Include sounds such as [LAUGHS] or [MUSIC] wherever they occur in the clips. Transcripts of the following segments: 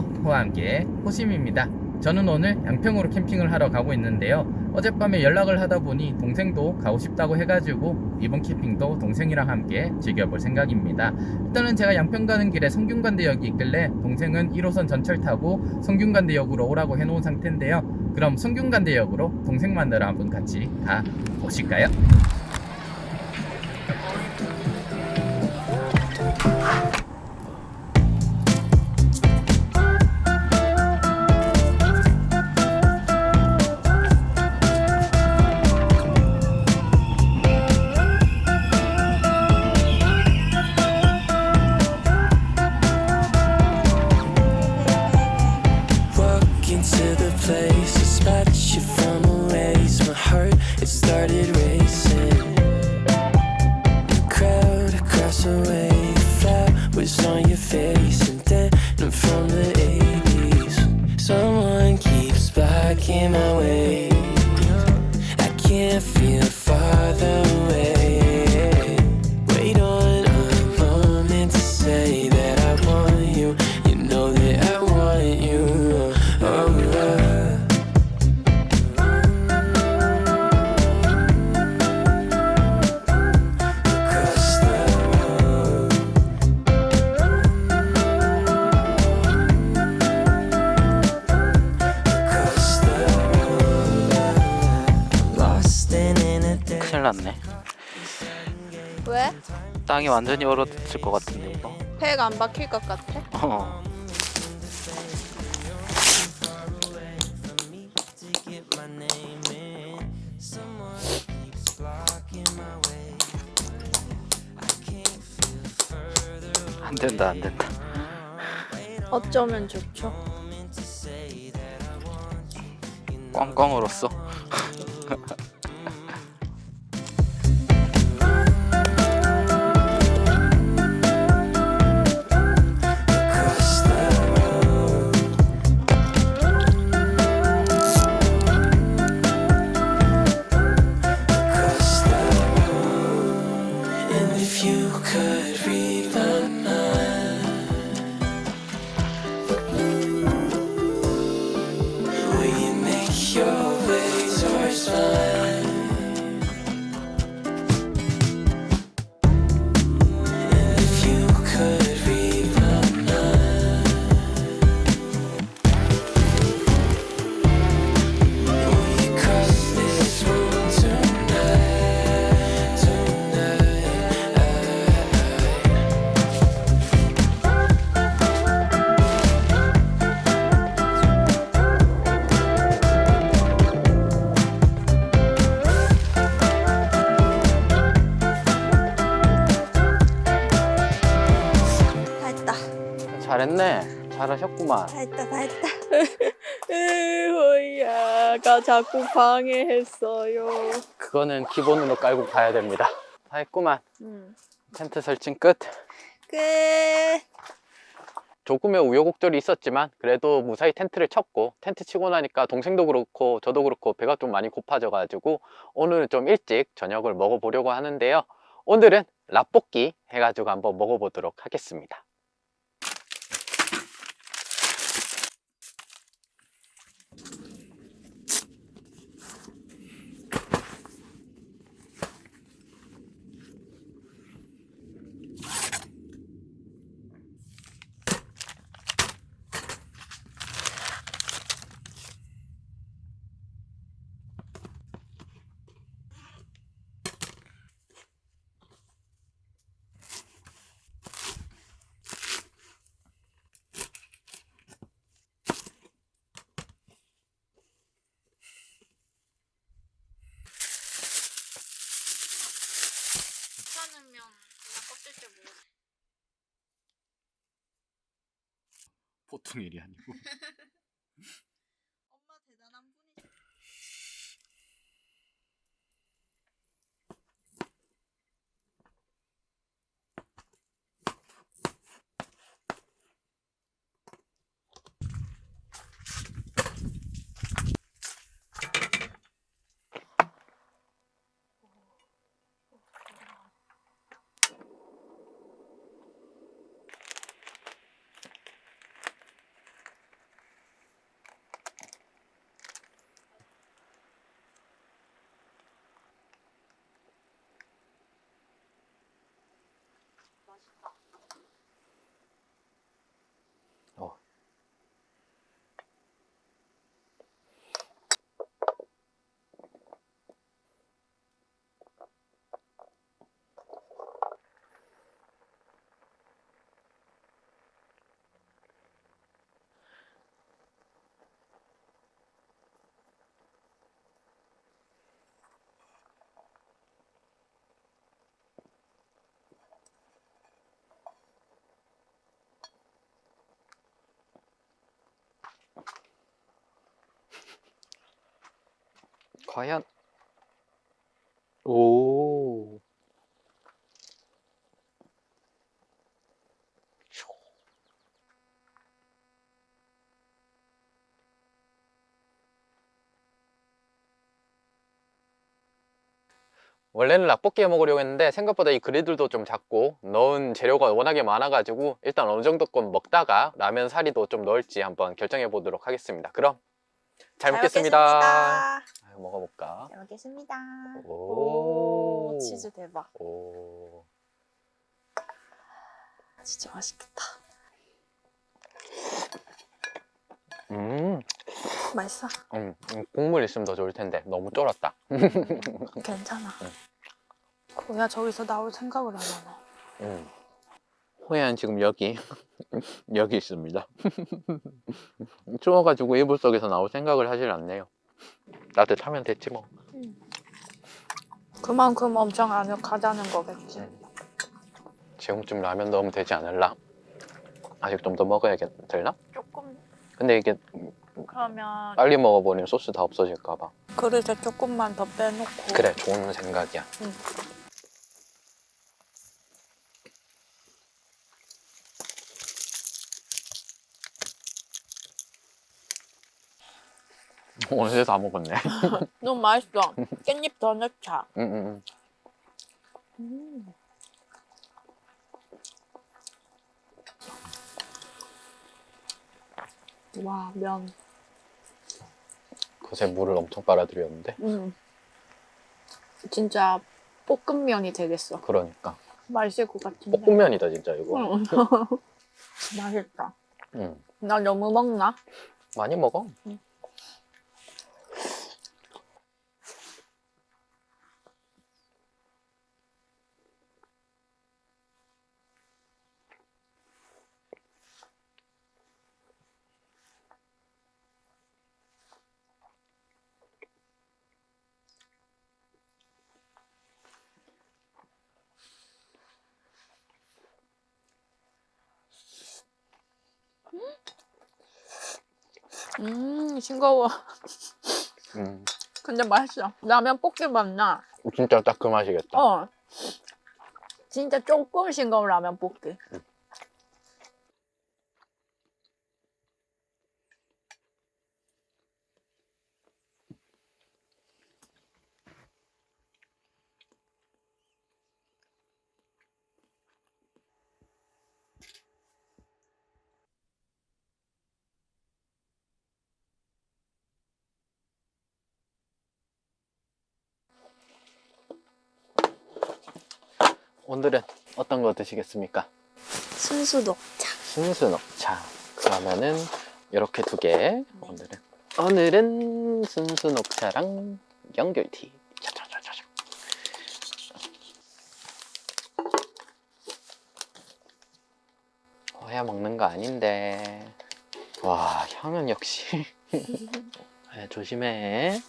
호와 함께 호심입니다. 저는 오늘 양평으로 캠핑을 하러 가고 있는데요. 어젯밤에 연락을 하다 보니 동생도 가고 싶다고 해가지고 이번 캠핑도 동생이랑 함께 즐겨볼 생각입니다. 일단은 제가 양평 가는 길에 성균관대역이 있길래 동생은 1호선 전철 타고 성균관대역으로 오라고 해놓은 상태인데요. 그럼 성균관대역으로 동생 만나러 한번 같이 가 보실까요? 땅이 완전히 얼어붙을 것 같은데 이거. 팩안 박힐 것 같아? 어. 안 된다 안 된다. 어쩌면 좋죠. 꽝꽝 얼었어. [LAUGHS] sun. 했네. 잘하셨구만. 다 했다. 다 했다. [LAUGHS] 호야가 자꾸 방해했어요. 그거는 기본으로 깔고 가야 됩니다. 다 했구만. 음. 텐트 설치 끝. 끝. 조금의 우여곡절이 있었지만 그래도 무사히 텐트를 쳤고 텐트 치고 나니까 동생도 그렇고 저도 그렇고 배가 좀 많이 고파져 가지고 오늘은 좀 일찍 저녁을 먹어보려고 하는데요 오늘은 라볶이 해가지고 한번 먹어보도록 하겠습니다 괜찮으면 그냥 껍질째 먹어. 보통 일이 아니고. [LAUGHS] 과연 오 원래는 라볶이 해 먹으려고 했는데 생각보다 이 그리들도 좀 작고 넣은 재료가 워낙에 많아가지고 일단 어느 정도건 먹다가 라면 사리도 좀 넣을지 한번 결정해 보도록 하겠습니다. 그럼 잘, 먹겠습니다. 아유, 먹어볼까? 잘 먹겠습니다. 오. 오, 치즈 대박. 오. 진짜 맛있겠다. 음, 맛있어? 음, 음, 국물 있으면 더 좋을 텐데 너무 쫄았다. [LAUGHS] 괜찮아. 뭐야 저기서 나올 생각을 안 하네. 음. 호야는 지금 여기 [LAUGHS] 여기 있습니다. [LAUGHS] 추워가지고 이불 속에서 나올 생각을 하질 않네요. 따뜻하면 됐지 뭐. 그만큼 엄청 아늑하다는 거겠지. 지금쯤 라면 넣으면 되지 않을라? 아직 좀 더 먹어야겠 되나? 조금 근데 이게 그러면 빨리 먹어버리면 소스 다 없어질까 봐. 그릇에 조금만 더 빼놓고. 그래, 좋은 생각이야. 응. 어느새 다 먹었네. [LAUGHS] 너무 맛있어. 깻잎 더 넣자. 응, 응, 응. 음. 와 면. 그새 물을 엄청 빨아들였는데. 음. 진짜 볶음면이 되겠어. 그러니까. 맛있을 것 같은데. 볶음면이다, 진짜 이거. 응. [LAUGHS] 맛있다. 응. 나 너무 먹나? 많이 먹어. 음 싱거워. 음. 근데 맛있어. 라면 볶기 맛나. 진짜 딱 그 맛이겠다. 어. 진짜 조금 싱거운 라면 볶기. 오늘은 어떤 거 드시겠습니까? 순수 녹차. 순수 녹차. 그러면은 이렇게 두 개. 오늘은 오늘은 순수 녹차랑 연결티. 차차차차. 허야 먹는 거 아닌데. 와 향은 역시. 아, [LAUGHS] 조심해.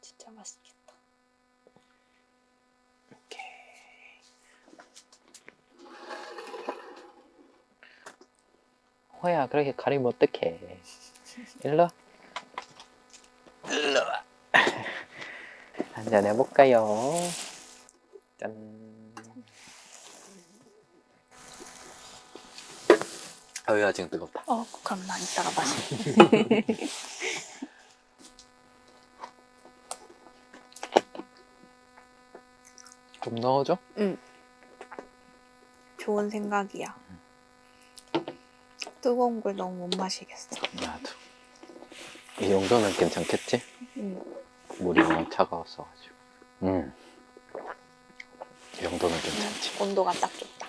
진짜 맛있겠다. 호 야 그렇게 가리면 어떡해. 일로 와. 일로 와 한잔 해볼까요? 짠. 어이야 지금 뜨겁다 어, 그럼 난 이따가 마실게. [LAUGHS] 좀 넣어줘. 좋은 생각이야. 뜨거운 걸 너무 못 마시겠어. 나도 이 정도는 괜찮겠지? 응. 물이 너무 차가웠어가지고 음 이 정도는 괜찮지 온도가 딱 좋다.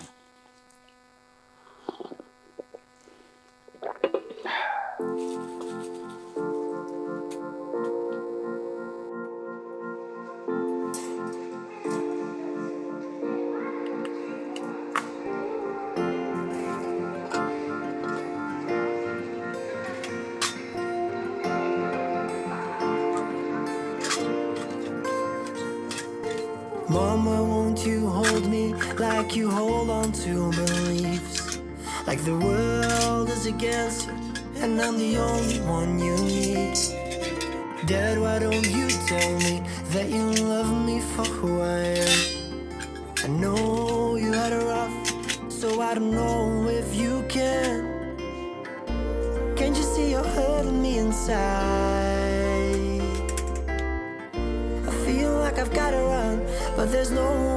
You hold on to beliefs. Like the world is against you, and I'm the only one you need. Dad, why don't you tell me that you love me for who I am? I know you had a rough, so I don't know if you can. Can't you see you're hurting me inside? I feel like I've gotta run, but there's no.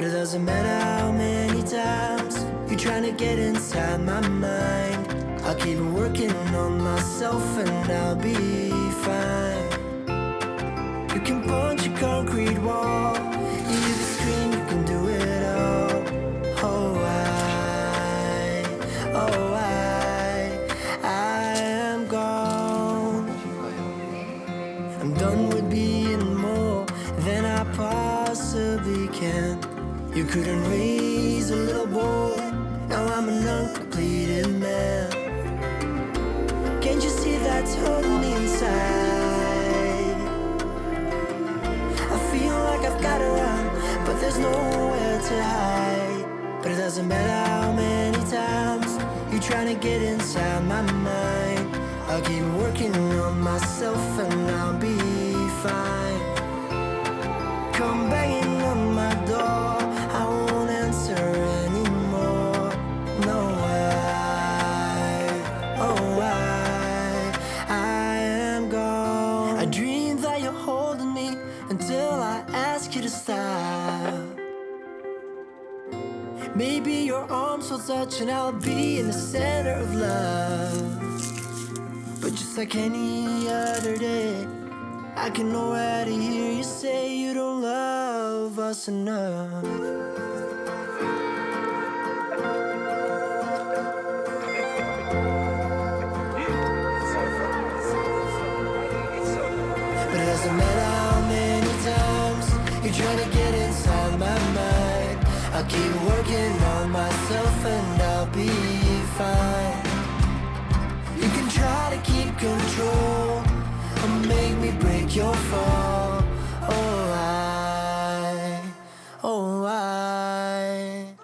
But it doesn't matter how many times you're trying to get inside my mind. I'll keep working on myself and I'll be fine. You can couldn't raise a little boy, now I'm an uncompleted man. Can't you see that's hurting me inside? I feel like I've gotta run, but there's nowhere to hide. But it doesn't matter how many times you're trying to get inside my mind. I'll keep working on myself and I'll be fine. Come banging on my door, your arms will touch and I'll be in the center of love. But just like any other day, I can already hear you say you don't love us enough. But it doesn't matter how many times you're trying to get inside my mind. I'll keep working be fine. You can try to keep control or make me break your fall. Oh, I, oh, I.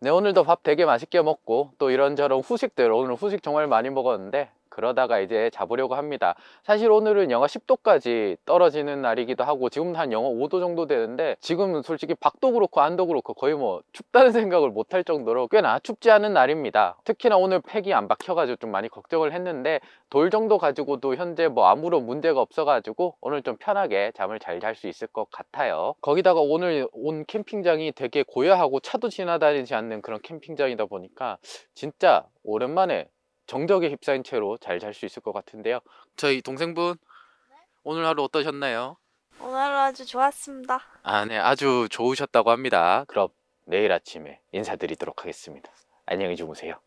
네, 오늘도 밥 되게 맛있게 먹고 또 이런저런 후식들 오늘 후식 정말 많이 먹었는데 그러다가 이제 자보려고 합니다. 사실 오늘은 영하 10도까지 떨어지는 날이기도 하고 지금 한 영하 5도 정도 되는데 지금은 솔직히 밖도 그렇고 안도 그렇고 거의 뭐 춥다는 [LAUGHS] 생각을 못할 정도로 꽤나 춥지 않은 날입니다. 특히나 오늘 팩이 안 박혀가지고 좀 많이 걱정을 했는데 돌 정도 가지고도 현재 뭐 아무런 문제가 없어가지고 오늘 좀 편하게 잠을 잘 잘 수 있을 것 같아요. 거기다가 오늘 온 캠핑장이 되게 고요하고 차도 지나다니지 않는 그런 캠핑장이다 보니까 진짜 오랜만에 정적에 휩싸인 채로 잘 잘 수 있을 것 같은데요. 저희 동생분 오늘 하루 어떠셨나요? 오늘 하루 아주 좋았습니다. 아, 네, 아주 좋으셨다고 합니다. 그럼 내일 아침에 인사드리도록 하겠습니다. 안녕히 주무세요.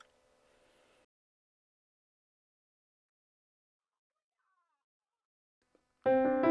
요.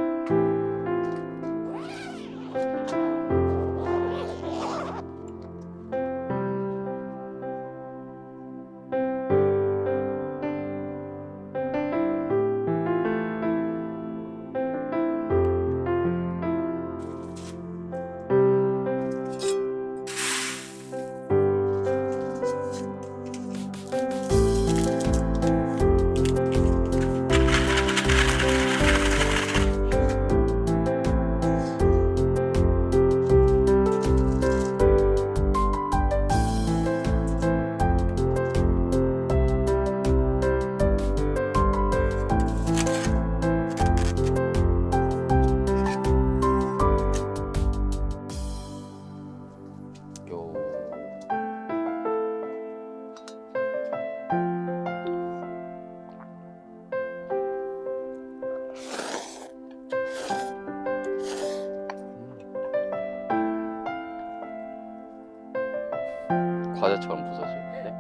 과자처럼 부서지는데?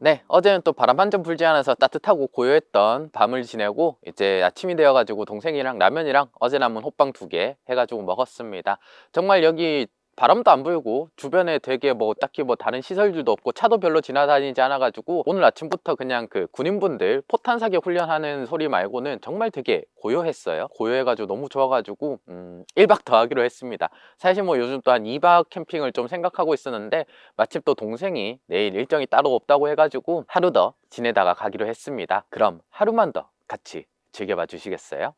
네, 어제는 또 바람 한 점 불지 않아서 따뜻하고 고요했던 밤을 지내고 이제 아침이 되어 가지고 동생이랑 라면이랑 어제 남은 호빵 두 개 해가지고 먹었습니다. 정말 여기 바람도 안 불고 주변에 되게 뭐 딱히 뭐 다른 시설들도 없고 차도 별로 지나다니지 않아가지고 오늘 아침부터 그냥 그 군인분들 포탄 사격 훈련하는 소리 말고는 정말 되게 고요했어요. 고요해가지고 너무 좋아가지고 음, 1박 더 하기로 했습니다. 사실 뭐 요즘 또한 2박 캠핑을 좀 생각하고 있었는데 마침 또 동생이 내일 일정이 따로 없다고 해가지고 하루 더 지내다가 가기로 했습니다. 그럼 하루만 더 같이 즐겨봐 주시겠어요?